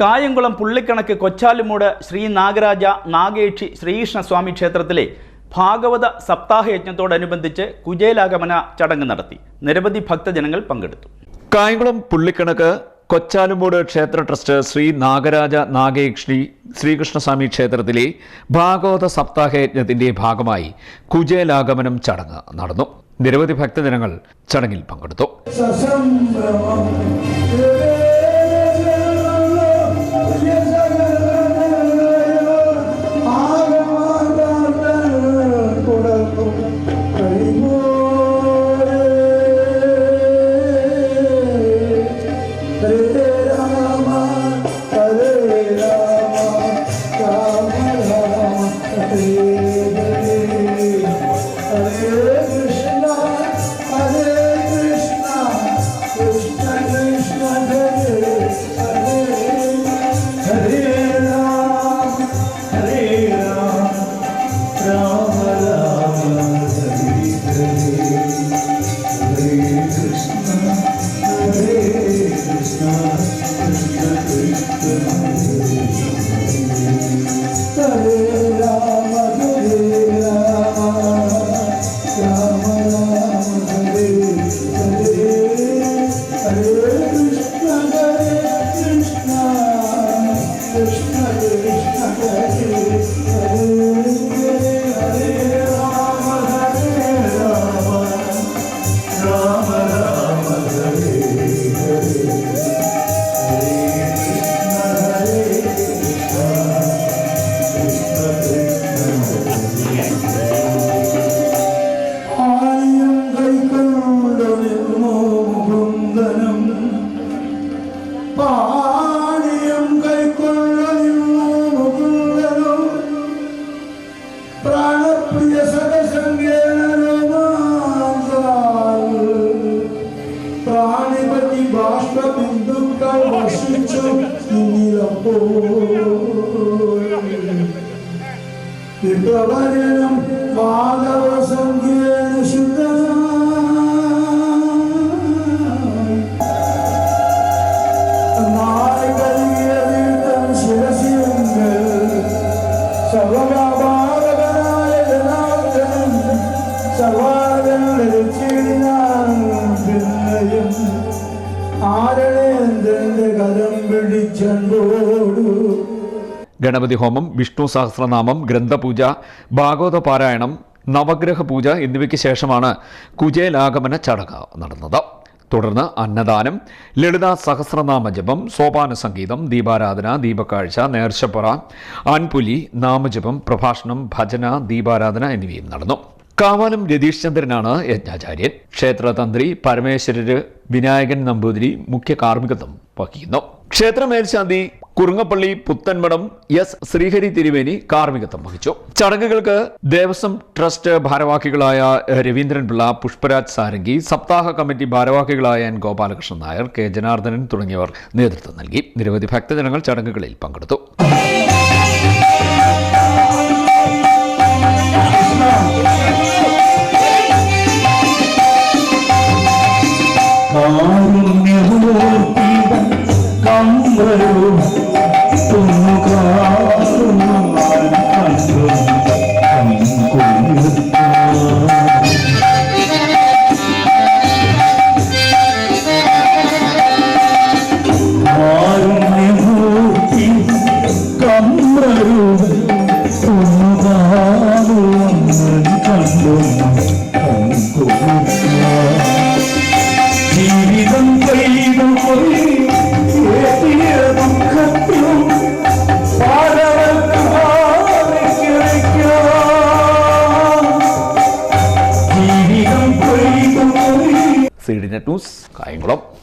കായംകുളം പുള്ളിക്കണക്ക് കൊച്ചാലുമൂട് ശ്രീ നാഗരാജ നാഗേക്ഷി ശ്രീകൃഷ്ണസ്വാമി ക്ഷേത്രത്തിലെ ഭാഗവത സപ്താഹ യജ്ഞത്തോടനുബന്ധിച്ച് കുജേലാഗമന ചടങ്ങ് നടത്തി. നിരവധി ഭക്തജനങ്ങൾ പങ്കെടുത്തു. കായംകുളം പുള്ളിക്കണക്ക് കൊച്ചാലുമൂട് ക്ഷേത്ര ട്രസ്റ്റ് ശ്രീ നാഗരാജ നാഗേക്ഷി ശ്രീകൃഷ്ണസ്വാമി ക്ഷേത്രത്തിലെ ഭാഗവത സപ്താഹ യജ്ഞത്തിന്റെ ഭാഗമായി കുജേലാഗമനം ചടങ്ങ് നടന്നു. നിരവധി ഭക്തജനങ്ങൾ ചടങ്ങിൽ പങ്കെടുത്തു. പാണിയം കൈക്കൊള്ളു മുകുന്ദനം പ്രാണപ്രിയ സദസംഗേനോമാൽ പ്രാണിപതി ബാഷ്പബിന്ദുക്കൾ വർഷിച്ചു വിപ്രവരണം മാധവ ഗണപതി ഹോമം വിഷ്ണു സഹസ്രനാമം ഗ്രന്ഥപൂജ ഭാഗവത പാരായണം നവഗ്രഹ പൂജ എന്നിവയ്ക്ക് ശേഷമാണ് കുജേലാഗമന ചടങ്ങ് നടന്നത്. തുടർന്ന് അന്നദാനം ലളിത സഹസ്രനാമ ജപം സോപാന സംഗീതം ദീപാരാധന ദീപക്കാഴ്ച നേർച്ചപ്പുറ ആൻപുലി നാമജപം പ്രഭാഷണം ഭജന ദീപാരാധന എന്നിവയും നടന്നു. കാവാലം രതീഷ് ചന്ദ്രനാണ് യജ്ഞാചാര്യൻ. ക്ഷേത്രതന്ത്രി പരമേശ്വരര് വിനായകൻ നമ്പൂതിരി മുഖ്യ കാർമ്മികത്വം വഹിക്കുന്നു. ക്ഷേത്ര മേൽശാന്തി കുറുങ്ങപ്പള്ളി പുത്തൻമടം എസ്. ശ്രീഹരി തിരുവേനി കാർമ്മികത്വം വഹിച്ചു. ചടങ്ങുകൾക്ക് ദേവസ്വം ട്രസ്റ്റ് ഭാരവാഹികളായ രവീന്ദ്രൻ പിള്ള പുഷ്പരാജ് സാരംഗി സപ്താഹ കമ്മിറ്റി ഭാരവാഹികളായ എൻ. ഗോപാലകൃഷ്ണൻ നായർ കെ. ജനാർദ്ദനൻ തുടങ്ങിയവർ നേതൃത്വം നൽകി. നിരവധി ഭക്തജനങ്ങൾ ചടങ്ങുകളിൽ പങ്കെടുത്തു. bóng mơ cùng có cùng hoàn thường thành cùng ước Hãy subscribe cho kênh Ghiền Mì Gõ Để không bỏ lỡ những video hấp dẫn Net News, Kak